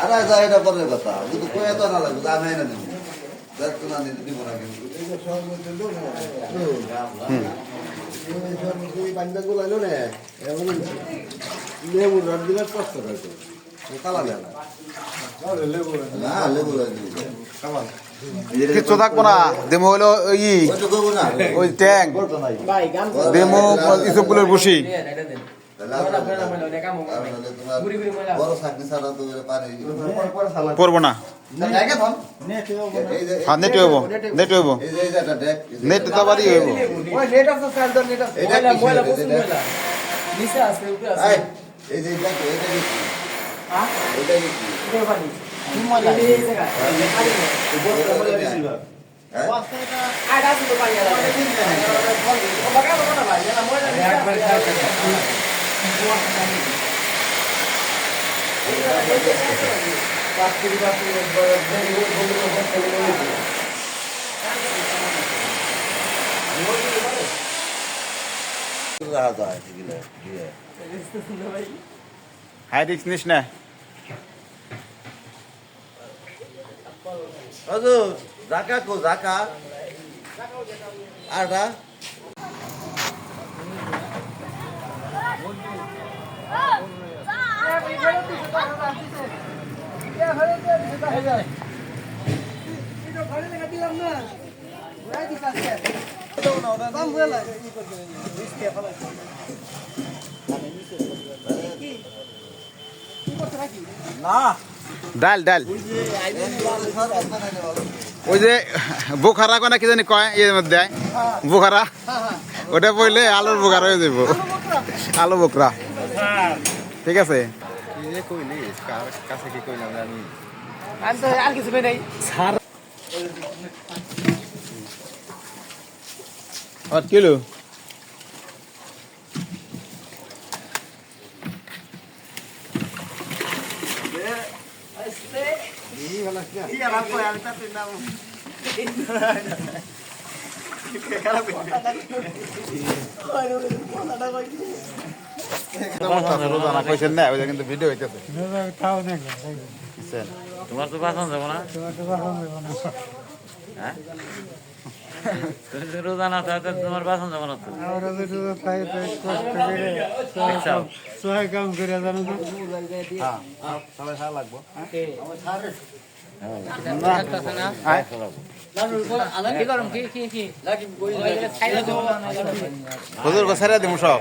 আরে যায় এটা পরের কথা কিন্তু কয়ে তো না লাগবে আমি এনে দিব। দেখতো না নিতে দিব না কিন্তু না। লেবু লাগবে কিচ্ছু থাকব না দেমো হলো ই ওই ট্যাং দেমো বসি ছাড়া তো পানি পড়ব না। হ্যাঁ নেট হইব নেট হইব। নেট তো হইব। এই যে এটা কি? এটা কি? Daha da artık yine. Haydi içine. হজুর, জাকা কো, জাকা? আরটা? ডাল ডাল। ওই যে বোখারা কোনা কি জানি কয় এর মধ্যে বোখারা? ওটা পড়লে আলুর বোখারা হয়ে যাব আলু বোকরা ঠিক আছে? আর কিছু তো আর যাব রোজানা কইছেন না ওই যে কিন্তু তোমার তো বাসন হ্যাঁ তো রোজা না তো তোমার বাসন যাব না তো। দেখছাও? আয়। কি করম কি কি কি হুজুর গোসাইরা দিমু সব।